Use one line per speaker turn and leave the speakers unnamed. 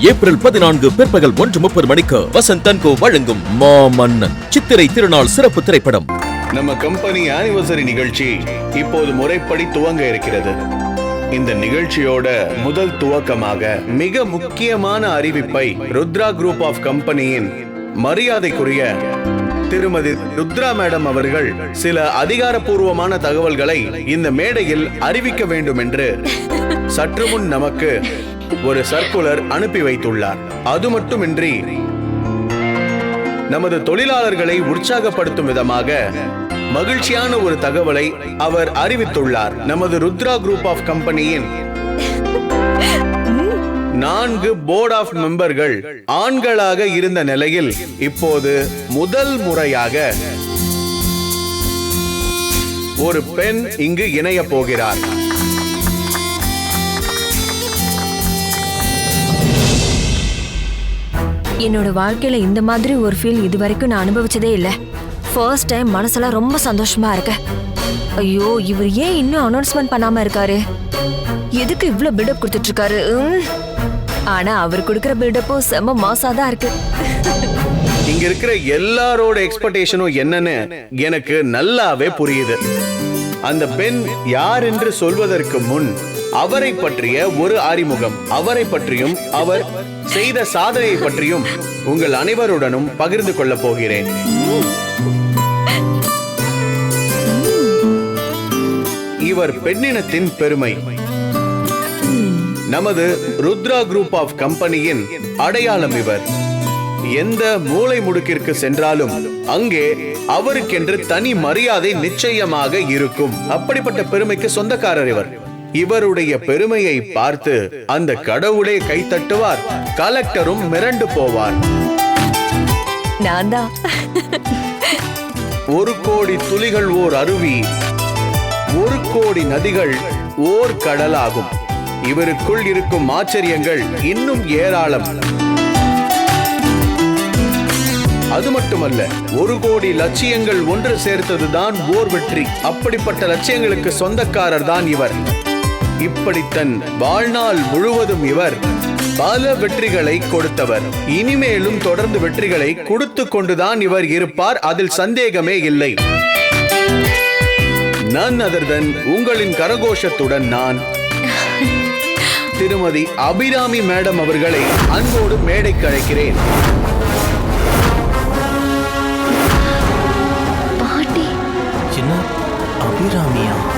April பதினான்கு பிற்பகல் ஒன்று முப்பது மணிக்கு வசந்த் தன்கோ வழங்கும் மாமன்னன் சித்திரை திருநாள் சிறப்பு திரைப்படம்.
நம்ம கம்பெனி ஆனிவர்சரி நிகழ்ச்சி இப்போது முறைப்படி துவங்க இருக்கிறது. இந்த நிகழ்ச்சியோட முதல் துவக்கமாக மிக முக்கியமான அறிவிப்பை ருத்ரா குரூப் ஆஃப் கம்பெனியின் மரியாதைக்குரிய திருமதி ருத்ரா மேடம் அவர்கள் சில அதிகாரப்பூர்வமான தகவல்களை இந்த மேடையில் அறிவிக்க வேண்டும் என்று சற்று முன் நமக்கு ஒரு சர்க்குலர் அனுப்பி வைத்துள்ளார். அது மட்டுமின்றி நமது தொழிலாளர்களை உற்சாகப்படுத்தும் விதமாக மகிழ்ச்சியான ஒரு தகவலை அவர் அறிவித்துள்ளார். நமது ருத்ரா குரூப் ஆஃப் கம்பெனியின் நான்கு போர்ட் ஆஃப் மெம்பர்கள் ஆண்களாக இருந்த நிலையில் இப்போது முதல் முறையாக ஒரு பெண் இங்கு இணைய போகிறார்.
என்னோட வாழ்க்கையில இந்த மாதிரி ஒரு ஃபீல் இது வரைக்கும் நான் அனுபவிச்சதே இல்ல. ஃபர்ஸ்ட் டைம் மனசெல்லாம் ரொம்ப சந்தோஷமா இருக்கு. ஐயோ இவர் ஏன் இன்னும் அனௌன்ஸ்மெண்ட் பண்ணாம இருக்காரு? எதுக்கு இவ்வளோ பில்டப் கொடுத்துட்டு இருக்காரு உம். ஆனா அவர் கொடுக்குற பில்டப்பும் செம்ம மாசா தான் இருக்கு.
இங்க இருக்கிற எல்லாரோட எக்ஸ்பெக்டேஷனும் என்னன்னு எனக்கு நல்லாவே புரியுது. அந்த பெண் யார் என்று சொல்வதற்கு முன் அவரை பற்றிய ஒரு அறிமுகம் அவரை பற்றியும் அவர் செய்த சாதனையை பற்றியும் உங்கள் அனைவருடனும் பகிர்ந்து கொள்ளப் போகிறேன். இவர் பெண்ணினத்தின் பெருமை. நமது ருத்ரா குரூப் ஆஃப் கம்பெனியின் அடையாளம் இவர். எந்த மூலை முடுக்கிற்கு சென்றாலும் அங்கே அவருக்கென்று தனி மரியாதை நிச்சயமாக இருக்கும். அப்படிப்பட்ட பெருமைக்கு சொந்தக்காரர் இவர். இவருடைய பெருமையை பார்த்து அந்த கடவுளே கைத்தட்டுவார் கலெக்டரும் மிரண்டு போவார்.
நான் தான்
ஒரு கோடி துளிகள் ஓர் அருவி ஒரு கோடி நதிகள் ஓர் கடலாகும். இவருக்குள் இருக்கும் ஆச்சரியங்கள் இன்னும் ஏராளம். அது மட்டுமல்ல ஒரு கோடி லட்சியங்கள் ஒன்று சேர்த்ததுதான் ஓர் வெற்றி. அப்படிப்பட்ட லட்சியங்களுக்கு சொந்தக்காரர் தான் இவர். இப்படி தன் வாழ்நாள் முழுவதும் இவர் பல வெற்றிகளை கொடுத்தவர். இனிமேலும் தொடர்ந்து வெற்றிகளை கொடுத்து கொண்டுதான் இவர் இருப்பார் அதில் சந்தேகமே இல்லை. நன் அதர்தன் உங்களின் கரகோஷத்துடன் நான். திருமதி அபிராமி மேடம் அவர்களை அன்போடு மேடைக்கு அழைக்கிறேன்.
அபிராமியா?